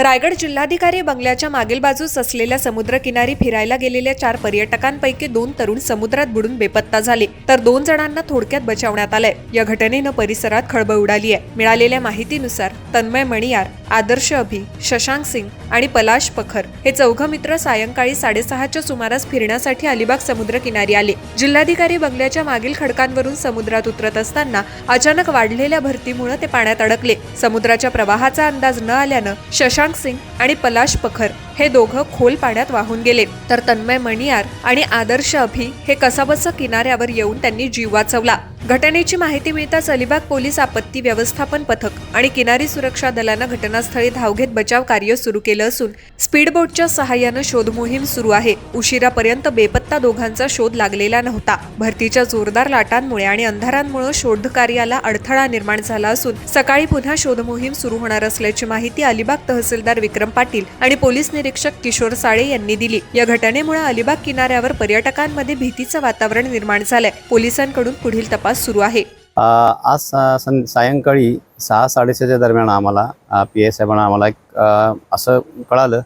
रायगड जिल्हाधिकारी बंगल्याच्या मागील बाजूस असलेल्या समुद्रकिनारी फिरायला गेलेल्या चार पर्यटकांपैकी दोन तरुण समुद्रात बुडून बेपत्ता झाले. तर दोन जणांना थोडक्यात बचावण्यात आलंय. या घटनेनं परिसरात खळबळ उडाली आहे मिळालेल्या माहितीनुसार तन्मय मणियार आदर्श अभि शशांक सिंग आणि पलाश पखर हे चौघ मित्र सायंकाळी साडेसहाच्या सुमारास फिरण्यासाठी अलिबाग समुद्रकिनारी आले. जिल्हाधिकारी बंगल्याच्या मागील खडकांवरून समुद्रात उतरत असताना अचानक वाढलेल्या भरतीमुळे ते पाण्यात अडकले. समुद्राच्या प्रवाहाचा अंदाज न आल्यानं शशांक सिंग आणि पलाश पखर हे दोघं खोल पाण्यात वाहून गेले. तर तन्मय मणियार आणि आदर्श अभि हे कसाबस किनाऱ्यावर येऊन त्यांनी जीव वाचवला. घटनेची माहिती मिळताच अलिबाग पोलीस आपत्ती व्यवस्थापन पथक आणि किनारी सुरक्षा दलानं घटनास्थळी धाव घेत बचाव कार्य सुरू केलं असून स्पीडबोटच्या सहाय्यानं शोधमोहीम सुरू आहे. उशिरापर्यंत बेपत्ता दोघांचा शोध लागलेला नव्हता. भरतीच्या जोरदार लाटांमुळे आणि अंधारांमुळे शोध कार्याला अडथळा निर्माण झाला असून सकाळी पुन्हा शोधमोहीम सुरू होणार असल्याची माहिती अलिबाग तहसीलदार विक्रम पाटील आणि पोलीस निरीक्षक किशोर साळे यांनी दिली. या घटनेमुळे अलिबाग किनाऱ्यावर पर्यटकांमध्ये भीतीचं वातावरण निर्माण झालंय. पोलिसांकडून पुढील तपास सुरू आहे. आज सं सायंकाळी सहा साडेसहाच्या दरम्यान आम्हाला पी एस साहेबांना आम्हाला एक असं कळालं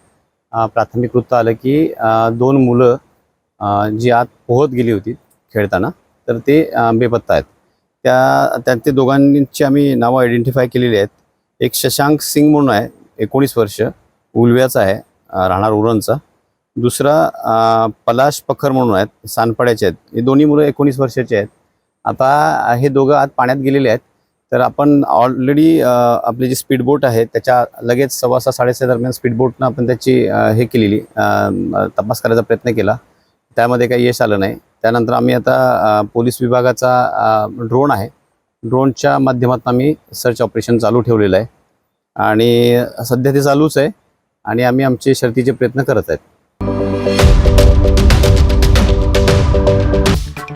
प्राथमिक वृत्त आलं की दोन मुलं जी आत पोहत गेली होती खेळताना तर ते बेपत्ता आहेत. त्या त्या ते दोघांची आम्ही नावं आयडेंटिफाय केलेली आहेत. एक शशांक सिंग म्हणून आहे एकोणीस वर्ष उलव्याचा आहे राहणार उरणचा. दुसरा पलाश पखर म्हणून आहेत सानपाड्याचे आहेत. हे दोन्ही मुलं एकोणीस वर्षाचे आहेत. आता हे दोघं आत पाण्यात गेलेले आहेत. तर आपण ऑलरेडी आपली जी स्पीडबोट आहे त्याच्या लगेच सव्वा सहा साडेसहा दरम्यान स्पीडबोटनं आपण त्याची हे केलेली तपास करायचा प्रयत्न केला. त्यामध्ये काही यश आलं नाही. त्यानंतर आम्ही आता पोलीस विभागाचा ड्रोन आहे. ड्रोनच्या माध्यमातून आम्ही सर्च ऑपरेशन चालू ठेवलेलं आहे. आणि सध्या ते चालूच आहे. आणि आम्ही आमचे शर्तीचे प्रयत्न करत आहेत.